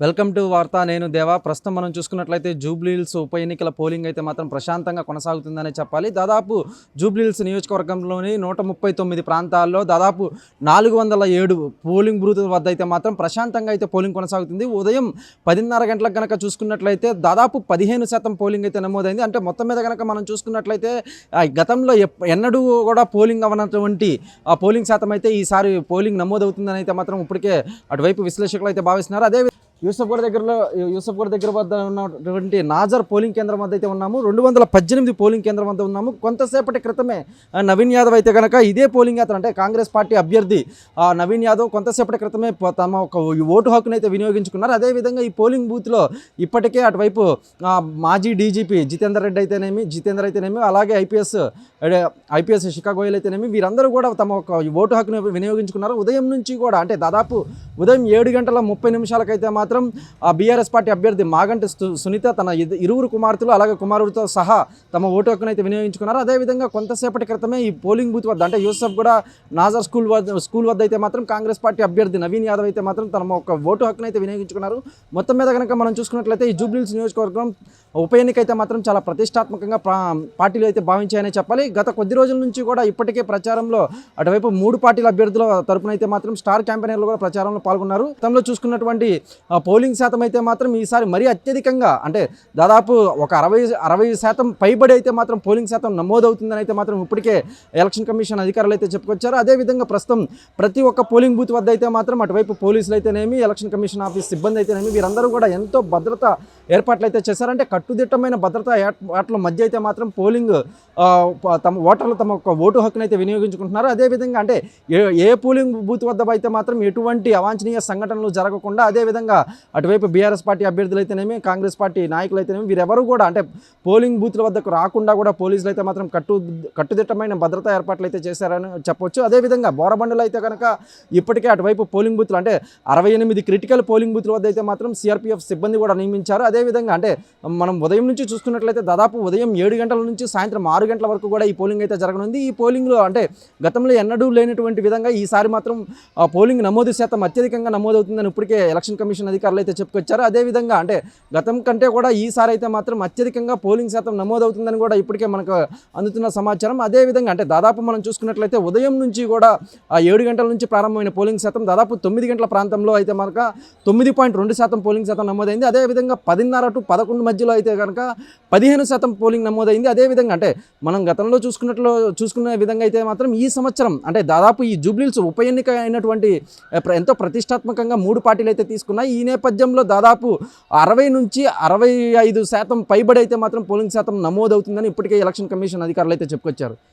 Welcome to వార్త. నేను దేవా. ప్రస్తుతం మనం చూసుకున్నట్లయితే జూబ్లీహిల్స్ ఉప ఎన్నికల పోలింగ్ అయితే మాత్రం ప్రశాంతంగా కొనసాగుతుందనే చెప్పాలి. దాదాపు జూబ్లీహిల్స్ నియోజకవర్గంలోని నూట ముప్పై తొమ్మిది ప్రాంతాల్లో దాదాపు నాలుగు వందల ఏడు పోలింగ్ బూత్ వద్ద అయితే మాత్రం ప్రశాంతంగా అయితే పోలింగ్ కొనసాగుతుంది. ఉదయం పదిన్నర గంటలకు కనుక చూసుకున్నట్లయితే దాదాపు పదిహేను శాతం పోలింగ్ అయితే నమోదైంది. అంటే మొత్తం మీద కనుక మనం చూసుకున్నట్లయితే ఆ, గతంలో ఎన్నడూ కూడా పోలింగ్ అవ్వనటువంటి ఆ పోలింగ్ శాతం అయితే ఈసారి పోలింగ్ నమోదవుతుందని అయితే మాత్రం ఇప్పటికే అటువైపు విశ్లేషకులు అయితే భావిస్తున్నారు. అదే యూసఫ్గఢ్ దగ్గరలో యూసఫ్గఢ్ దగ్గర వద్ద ఉన్నటువంటి నాజర్ పోలింగ్ కేంద్రం వద్ద అయితే ఉన్నాము. రెండు వందల పద్దెనిమిది పోలింగ్ కేంద్రం వద్ద ఉన్నాము. కొంతసేపటి క్రితమే నవీన్ యాదవ్ అయితే కనుక ఇదే పోలింగ్ యాత్ర అంటే కాంగ్రెస్ పార్టీ అభ్యర్థి నవీన్ యాదవ్ కొంతసేపటి క్రితమే తమ ఒక ఓటు హక్కును అయితే వినియోగించుకున్నారు. అదేవిధంగా ఈ పోలింగ్ బూత్లో ఇప్పటికే అటువైపు మాజీ డీజీపీ జితేందర్ రెడ్డి అయితేనేమి జితేందర్ అయితేనేమి అలాగే ఐపీఎస్ ఐపీఎస్ శిఖా గోయల్ అయితేనేమి వీరందరూ కూడా తమ ఒక ఓటు హక్కును వినియోగించుకున్నారు. ఉదయం నుంచి కూడా అంటే దాదాపు ఉదయం ఏడు గంటల ముప్పై నిమిషాలకైతే మాత్రం ఆ బీఆర్ఎస్ పార్టీ అభ్యర్థి మాగంటి సు- సునీత తన ఇరువురు కుమార్తెలు అలాగే కుమారుడితో సహా తమ ఓటు హక్కును అయితే వినియోగించుకున్నారు. అదేవిధంగా కొంతసేపటి క్రితమే ఈ పోలింగ్ బూత్ వద్ద అంటే యూసఫ్ కూడా నాజర్ స్కూల్ వద్ద స్కూల్ వద్ద అయితే మాత్రం కాంగ్రెస్ పార్టీ అభ్యర్థి నవీన్ యాదవ్ అయితే మాత్రం తమ ఒక ఓటు హక్కును అయితే వినియోగించుకున్నారు. మొత్తం మీద కనుక మనం చూసుకున్నట్లయితే ఈ జూబ్లీస్ నియోజకవర్గం ఉప ఎన్నిక అయితే మాత్రం చాలా ప్రతిష్టాత్మకంగా పార్టీలు అయితే భావించాయనే చెప్పాలి. గత కొద్ది రోజుల నుంచి కూడా ఇప్పటికే ప్రచారంలో అటువైపు మూడు పార్టీల అభ్యర్థుల తరపున అయితే మాత్రం స్టార్ క్యాంపెయినర్లు కూడా ప్రచారంలో పాల్గొన్నారు. గతంలో చూసుకున్నటువంటి పోలింగ్ శాతం అయితే మాత్రం ఈసారి మరీ అత్యధికంగా అంటే దాదాపు ఒక అరవై అరవై శాతం పైబడి అయితే మాత్రం పోలింగ్ శాతం నమోదవుతుందని అయితే మాత్రం ఇప్పటికే ఎలక్షన్ కమిషన్ అధికారులు అయితే చెప్పుకొచ్చారు. అదేవిధంగా ప్రస్తుతం ప్రతి ఒక్క పోలింగ్ బూత్ వద్ద అయితే మాత్రం అటువైపు పోలీసులు అయితేనేమి ఎలక్షన్ కమిషన్ ఆఫీస్ సిబ్బంది అయితేనేమి వీరందరూ కూడా ఎంతో భద్రత ఏర్పాట్లు అయితే చేశారంటే కట్టుదిట్టమైన భద్రతా ఏర్పాట్ల మధ్య అయితే మాత్రం పోలింగ్ తమ ఓటర్లు తమ యొక్క ఓటు హక్కును అయితే వినియోగించుకుంటున్నారు. అదేవిధంగా అంటే ఏ ఏ పోలింగ్ బూత్ వద్ద అయితే మాత్రం ఎటువంటి అవాంఛనీయ సంఘటనలు జరగకుండా అదేవిధంగా అటువైపు బీఆర్ఎస్ పార్టీ అభ్యర్థులు అయితేనేమి కాంగ్రెస్ పార్టీ నాయకులు అయితేనేమి వీరెవరు కూడా అంటే పోలింగ్ బూత్ల వద్దకు రాకుండా కూడా పోలీసులు అయితే మాత్రం కట్టు కట్టుదిట్టమైన భద్రతా ఏర్పాట్లు అయితే చేశారని చెప్పొచ్చు. అదేవిధంగా బోరబండలు అయితే కనుక ఇప్పటికే అటువైపు పోలింగ్ బూత్లు అంటే అరవై ఎనిమిది క్రిటికల్ పోలింగ్ బూత్ల వద్ద అయితే మాత్రం సిఆర్పిఎఫ్ సిబ్బంది కూడా నియమించారు. అదేవిధంగా అంటే మనం ఉదయం నుంచి చూసుకున్నట్లయితే దాదాపు ఉదయం ఏడు గంటల నుంచి సాయంత్రం ఆరు గంటల వరకు కూడా ఈ పోలింగ్ అయితే జరగనుంది. ఈ పోలింగ్లో అంటే గతంలో ఎన్నడూ లేనటువంటి విధంగా ఈసారి మాత్రం పోలింగ్ నమోదు శాతం అత్యధికంగా నమోదవుతుందని ఇప్పటికే ఎలక్షన్ కమిషన్ అధికారులు అయితే చెప్పుకొచ్చారు. అదేవిధంగా అంటే గతం కంటే కూడా ఈసారి అయితే మాత్రం అత్యధికంగా పోలింగ్ శాతం నమోదవుతుందని కూడా ఇప్పటికే మనకు అందుతున్న సమాచారం. అదేవిధంగా అంటే దాదాపు మనం చూసుకున్నట్లయితే ఉదయం నుంచి కూడా ఆ ఏడు గంటల నుంచి ప్రారంభమైన పోలింగ్ శాతం దాదాపు తొమ్మిది గంటల ప్రాంతంలో అయితే మనక తొమ్మిది పాయింట్ రెండు శాతం పోలింగ్ శాతం నమోదైంది. అదేవిధంగా పదిన్నర టు పదకొండు మధ్యలో అయితే కనుక పదిహేను శాతం పోలింగ్ నమోదైంది. అదేవిధంగా అంటే మనం గతంలో చూసుకున్నట్లు చూసుకునే విధంగా అయితే మాత్రం ఈ సంవత్సరం అంటే దాదాపు ఈ జూబ్లీల్స్ ఉప ఎన్నిక అయినటువంటి ఎంతో ప్రతిష్టాత్మకంగా మూడు పార్టీలు అయితే తీసుకున్నాయి. ఈ నేపథ్యంలో దాదాపు అరవై నుంచి అరవై ఐదు శాతం పైబడి అయితే మాత్రం పోలింగ్ శాతం నమోదవుతుందని ఇప్పటికే ఎలక్షన్ కమిషన్ అధికారులు అయితే చెప్పుకొచ్చారు.